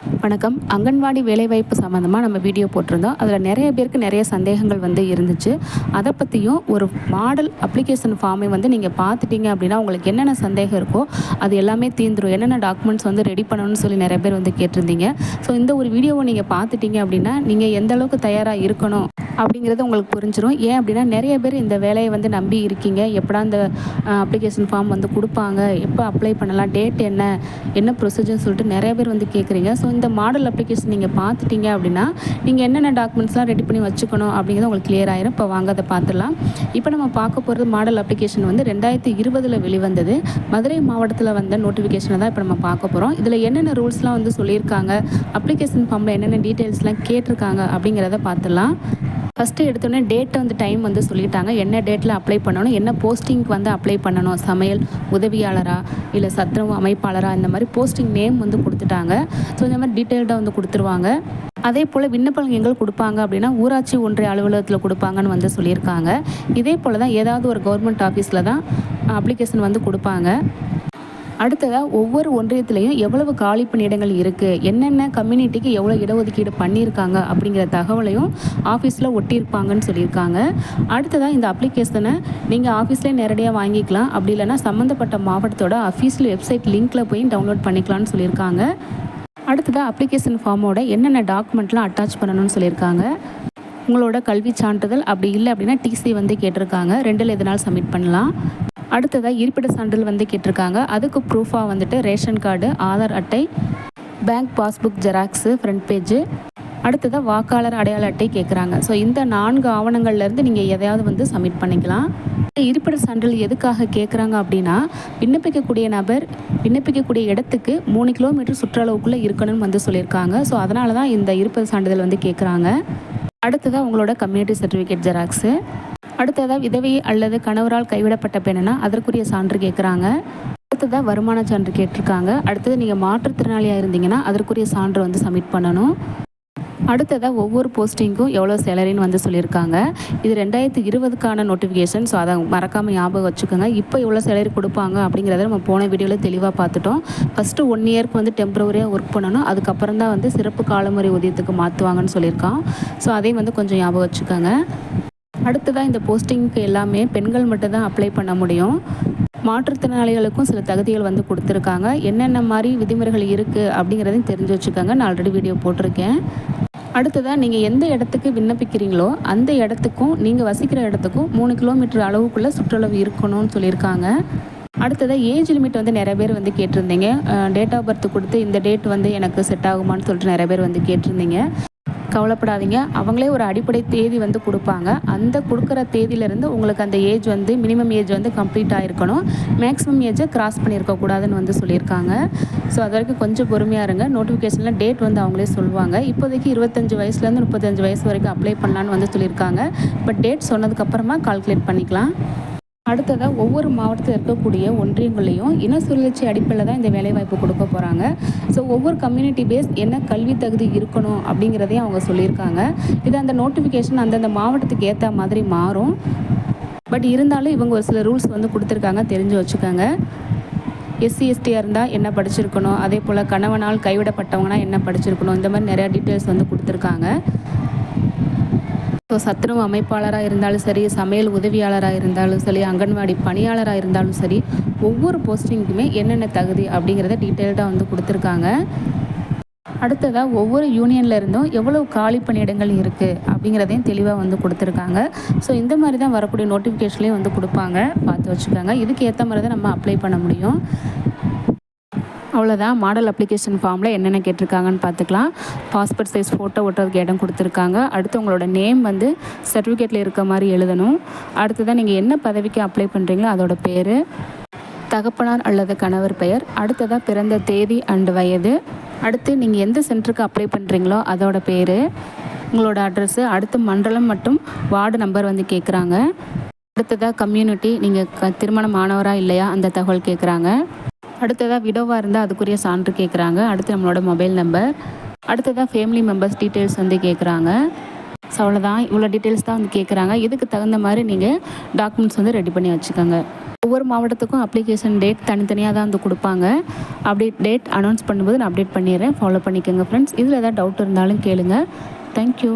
வணக்கம். அங்கன்வாடி வேலைவாய்ப்பு சம்மந்தமாக நம்ம வீடியோ போட்டிருந்தோம். அதில் நிறைய பேருக்கு நிறைய சந்தேகங்கள் வந்து இருந்துச்சு. அதை பற்றியும் ஒரு மாடல் அப்ளிகேஷன் ஃபார்மை வந்து நீங்கள் பார்த்துட்டீங்க அப்படின்னா உங்களுக்கு என்னென்ன சந்தேகம் இருக்கோ அது எல்லாமே தீர்ந்துடும் என்னென்ன டாக்குமெண்ட்ஸ் வந்து ரெடி பண்ணணும்னு சொல்லி நிறைய பேர் வந்து கேட்டிருந்தீங்க. ஸோ இந்த ஒரு வீடியோவை நீங்கள் பார்த்துட்டீங்க அப்படின்னா நீங்கள் எந்த அளவுக்கு தயாராக இருக்கணும்? அப்படிங்கிறது உங்களுக்கு புரிஞ்சிடும் ஏன் அப்படின்னா நிறைய பேர் இந்த வேலையை வந்து நம்பி இருக்கீங்க. எப்படா இந்த அப்ளிகேஷன் ஃபார்ம் வந்து கொடுப்பாங்க? எப்போ அப்ளை பண்ணலாம்? டேட் என்ன? என்ன ப்ரொசீஜர்னு சொல்லிட்டு நிறைய பேர் வந்து கேட்குறீங்க ஸோ இந்த மாடல் அப்ளிகேஷன் நீங்கள் பார்த்துட்டீங்க அப்படின்னா நீங்கள் என்னென்ன டாக்குமெண்ட்ஸ்லாம் ரெடி பண்ணி வச்சுக்கணும் அப்படிங்கிறது உங்களுக்கு கிளியர் ஆயிரும். இப்போ வாங்க அதை பார்த்துடலாம். இப்போ நம்ம பார்க்க போகிறது மாடல் அப்ளிகேஷன் வந்து ரெண்டாயிரத்தி இருபதில் வெளிவந்தது. மதுரை மாவட்டத்தில் வந்த நோட்டிஃபிகேஷனை தான் இப்போ நம்ம பார்க்க போகிறோம் இதில் என்னென்ன ரூல்ஸ்லாம் வந்து சொல்லியிருக்காங்க? அப்ளிகேஷன் ஃபார்மில் என்னென்ன டீட்டெயில்ஸ்லாம் கேட்டிருக்காங்க அப்படிங்கிறத பார்த்துடலாம். ஃபஸ்ட்டு எடுத்தோடனே டேட் வந்து டைம் வந்து சொல்லிட்டாங்க. என்ன டேட்டில் அப்ளை பண்ணணும்? என்ன போஸ்டிங்க்கு வந்து அப்ளை பண்ணணும்? சமையல் உதவியாளரா? இல்லை சத்திரம் அமைப்பாளரா? இந்த மாதிரி போஸ்டிங் நேம் வந்து கொடுத்துட்டாங்க. ஸோ இந்த மாதிரி டீட்டெயில்டாக வந்து கொடுத்துருவாங்க. அதே போல் விண்ணப்பங்கள் எங்கே கொடுப்பாங்க அப்படின்னா ஊராட்சி ஒன்றிய அலுவலகத்தில் கொடுப்பாங்கன்னு வந்து சொல்லியிருக்காங்க. இதே போல் தான் ஏதாவது ஒரு கவர்மெண்ட் ஆஃபீஸில் தான் அப்ளிகேஷன் வந்து கொடுப்பாங்க. அடுத்ததாக ஒவ்வொரு ஒன்றியத்திலையும் எவ்வளவு காலி பணியிடங்கள் இருக்குது என்னென்ன கம்யூனிட்டிக்கு எவ்வளோ இடஒதுக்கீடு பண்ணியிருக்காங்க? அப்படிங்கிற தகவலையும் ஆஃபீஸில் ஒட்டியிருப்பாங்கன்னு சொல்லியிருக்காங்க. அடுத்ததாக இந்த அப்ளிகேஷனை நீங்கள் ஆஃபீஸ்லேயே நேரடியாக வாங்கிக்கலாம். அப்படி இல்லைன்னா சம்மந்தப்பட்ட மாவட்டத்தோட அஃபீஷியல் வெப்சைட் லிங்க்கில் போய் டவுன்லோட் பண்ணிக்கலாம்னு சொல்லியிருக்காங்க. அடுத்ததாக அப்ளிகேஷன் ஃபார்மோட என்னென்ன டாக்குமெண்ட்லாம் அட்டாச் பண்ணணும்னு சொல்லியிருக்காங்க. உங்களோட கல்வி சான்றிதழ் அப்படி இல்லை அப்படின்னா டிசி வந்து கேட்டிருக்காங்க. ரெண்டில் எதனால் சப்மிட் பண்ணலாம். அடுத்ததாக இருப்பிட சான்றிதழ் வந்து கேட்டிருக்காங்க. அதுக்கு ப்ரூஃபாக வந்துட்டு ரேஷன் கார்டு ஆதார் அட்டை bank passbook xerox front page அடுத்ததாக வாக்காளர் அடையாள அட்டை கேட்குறாங்க ஸோ இந்த நான்கு ஆவணங்கள்லேருந்து நீங்கள் எதையாவது வந்து சப்மிட் பண்ணிக்கலாம். இருப்பிட சான்றிதழ் எதுக்காக கேட்குறாங்க அப்படின்னா விண்ணப்பிக்கக்கூடிய நபர் விண்ணப்பிக்கக்கூடிய இடத்துக்கு மூணு கிலோமீட்டர் சுற்றளவுக்குள்ளே இருக்கணும்னு வந்து சொல்லியிருக்காங்க. ஸோ அதனால தான் இந்த இருப்பிட சான்றிதழ் வந்து கேட்குறாங்க அடுத்ததாக உங்களோட கம்யூனிட்டி சர்டிஃபிகேட் ஜெராக்ஸு அடுத்ததாக விதவை அல்லது கணவரால் கைவிடப்பட்ட பெண்ணுனா அதற்குரிய சான்று கேட்குறாங்க அடுத்ததாக வருமான சான்று கேட்டிருக்காங்க. அடுத்தது நீங்கள் மாற்றுத்திறனாளியாக இருந்தீங்கன்னா அதற்குரிய சான்று வந்து சப்மிட் பண்ணணும். அடுத்ததாக ஒவ்வொரு போஸ்டிங்க்கும் எவ்வளோ சேலரின்னு வந்து சொல்லியிருக்காங்க. இது ரெண்டாயிரத்தி இருபதுக்கான நோட்டிஃபிகேஷன் ஸோ அதை மறக்காமல் ஞாபகம் வச்சுக்கோங்க. இப்போ எவ்வளோ சேலரி கொடுப்பாங்க அப்படிங்கிறத நம்ம போன வீடியோவில் தெளிவாக பார்த்துட்டோம். ஃபஸ்ட்டு ஒன் இயர்க்கு வந்து டெம்பரவரியாக ஒர்க் பண்ணணும். அதுக்கப்புறம் தான் வந்து சிறப்பு காலமுறை ஊதியத்துக்கு மாற்றுவாங்கன்னு சொல்லியிருக்கான். ஸோ அதையும் வந்து கொஞ்சம் ஞாபகம் வச்சுக்கோங்க. அடுத்ததாக இந்த போஸ்டிங்க்கு எல்லாமே பெண்கள் மட்டும் தான் அப்ளை பண்ண முடியும். மாற்றுத்திறனாளிகளுக்கும் சில தகுதிகள் வந்து கொடுத்துருக்காங்க. என்னென்ன மாதிரி விதிமுறைகள் இருக்குது அப்படிங்கிறதையும் தெரிஞ்சு வச்சுக்கோங்க. நான் ஆல்ரெடி வீடியோ போட்டிருக்கேன். அடுத்ததாக நீங்கள் எந்த இடத்துக்கு விண்ணப்பிக்கிறீங்களோ அந்த இடத்துக்கும் நீங்கள் வசிக்கிற இடத்துக்கும் மூணு கிலோமீட்டர் அளவுக்குள்ளே சுற்றளவு இருக்கணும்னு சொல்லியிருக்காங்க. அடுத்ததாக ஏஜ் லிமிட் வந்து நிறைய பேர் வந்து கேட்டிருந்தீங்க. டேட் ஆஃப் பர்த் கொடுத்து இந்த டேட் வந்து எனக்கு செட் ஆகுமான்னு சொல்லிட்டு நிறைய பேர் வந்து கேட்டிருந்தீங்க. கவலைப்படாதீங்க. அவங்களே ஒரு அடிப்படை தேதி வந்து கொடுப்பாங்க. அந்த கொடுக்குற தேதியிலேருந்து உங்களுக்கு அந்த ஏஜ் வந்து மினிமம் ஏஜ் வந்து கம்ப்ளீட் ஆகிருக்கணும் மேக்ஸிமம் ஏஜை கிராஸ் பண்ணியிருக்கக்கூடாதுன்னு வந்து சொல்லியிருக்காங்க. ஸோ அது வரைக்கும் கொஞ்சம் பொறுமையாக இருங்க. நோட்டிஃபிகேஷனில் டேட் வந்து அவங்களே சொல்லுவாங்க. இப்போதைக்கு இருபத்தஞ்சி வயசுலேருந்து முப்பத்தஞ்சு வயசு வரைக்கும் அப்ளை பண்ணலான்னு வந்து சொல்லியிருக்காங்க. பட் டேட் சொன்னதுக்கப்புறமா கால்குலேட் பண்ணிக்கலாம். அடுத்ததாக ஒவ்வொரு மாவட்டத்தில் இருக்கக்கூடிய ஒன்றியங்களையும் இன சுழற்சி அடிப்படையில் தான் இந்த வேலைவாய்ப்பு கொடுக்க போகிறாங்க ஸோ ஒவ்வொரு கம்யூனிட்டி பேஸ் என்ன கல்வி தகுதி இருக்கணும் அப்படிங்கிறதையும் அவங்க சொல்லியிருக்காங்க. இது அந்த நோட்டிஃபிகேஷன் அந்தந்த மாவட்டத்துக்கு ஏற்ற மாதிரி மாறும். பட் இருந்தாலும் இவங்க ஒரு சில ரூல்ஸ் வந்து கொடுத்துருக்காங்க தெரிஞ்சு வச்சுக்கோங்க. எஸ்சி எஸ்டியாக இருந்தால் என்ன படிச்சிருக்கணும்? அதே போல் கணவனால் கைவிடப்பட்டவங்கன்னா என்ன படிச்சிருக்கணும்? இந்த மாதிரி நிறையா டீட்டெயில்ஸ் வந்து கொடுத்துருக்காங்க. ஸோ சத்துணவு அமைப்பாளராக இருந்தாலும் சரி சமையல் உதவியாளராக இருந்தாலும் சரி அங்கன்வாடி பணியாளராக இருந்தாலும் சரி ஒவ்வொரு போஸ்டிங்க்குமே என்னென்ன தகுதி அப்படிங்கிறத டீட்டெயில்டாக வந்து கொடுத்துருக்காங்க. அடுத்ததாக ஒவ்வொரு யூனியனில் இருந்தும் எவ்வளோ காலி பணியிடங்கள் இருக்குது அப்படிங்கிறதையும் தெளிவாக வந்து கொடுத்துருக்காங்க. ஸோ இந்த மாதிரி தான் வரக்கூடிய நோட்டிஃபிகேஷன்லேயும் வந்து கொடுப்பாங்க. பார்த்து வச்சுக்கோங்க. இதுக்கு ஏற்ற மாதிரி தான் நம்ம அப்ளை பண்ண முடியும். அவ்வளோதான் மாடல் அப்ளிகேஷன் ஃபார்மில் என்னென்ன கேட்டிருக்காங்கன்னு பார்த்துக்கலாம். பாஸ்போர்ட் சைஸ் ஃபோட்டோ ஒட்டுறதுக்கு இடம் கொடுத்துருக்காங்க. அடுத்து உங்களோட நேம் வந்து சர்டிஃபிகேட்டில் இருக்க மாதிரி எழுதணும். அடுத்ததான் நீங்கள் என்ன பதவிக்கு அப்ளை பண்ணுறீங்களோ அதோட பேர் தகப்பனார் அல்லது கணவர் பெயர் அடுத்ததாக பிறந்த தேதி அண்டு வயது அடுத்து நீங்கள் எந்த சென்டருக்கு அப்ளை பண்ணுறீங்களோ அதோட பேர் உங்களோட அட்ரஸ்ஸு அடுத்து மண்டலம் மற்றும் வார்டு நம்பர் வந்து கேட்குறாங்க அடுத்ததாக கம்யூனிட்டி நீங்கள் க திருமணம் ஆனவராக இல்லையா அந்த தகவல் கேட்குறாங்க அடுத்ததாக விடோவாக இருந்தால் அதுக்குரிய சான்று கேட்குறாங்க அடுத்து நம்மளோட மொபைல் நம்பர் அடுத்ததாக ஃபேமிலி மெம்பர்ஸ் டீட்டெயில்ஸ் வந்து கேட்குறாங்க ஸோ அவ்வளோதான் இவ்வளோ டீட்டெயில்ஸ் தான் வந்து கேட்குறாங்க இதுக்கு தகுந்த மாதிரி நீங்கள் டாக்குமெண்ட்ஸ் வந்து ரெடி பண்ணி வச்சுக்கோங்க. ஒவ்வொரு மாவட்டத்துக்கும் அப்ளிகேஷன் டேட் தனித்தனியாக தான் வந்து கொடுப்பாங்க. அப்டேட் டேட் அனௌன்ஸ் பண்ணும்போது நான் அப்டேட் பண்ணிடுறேன். ஃபாலோ பண்ணிக்கோங்க ஃப்ரெண்ட்ஸ் இதில் ஏதாவது டவுட் இருந்தாலும் கேளுங்கள் தேங்க்யூ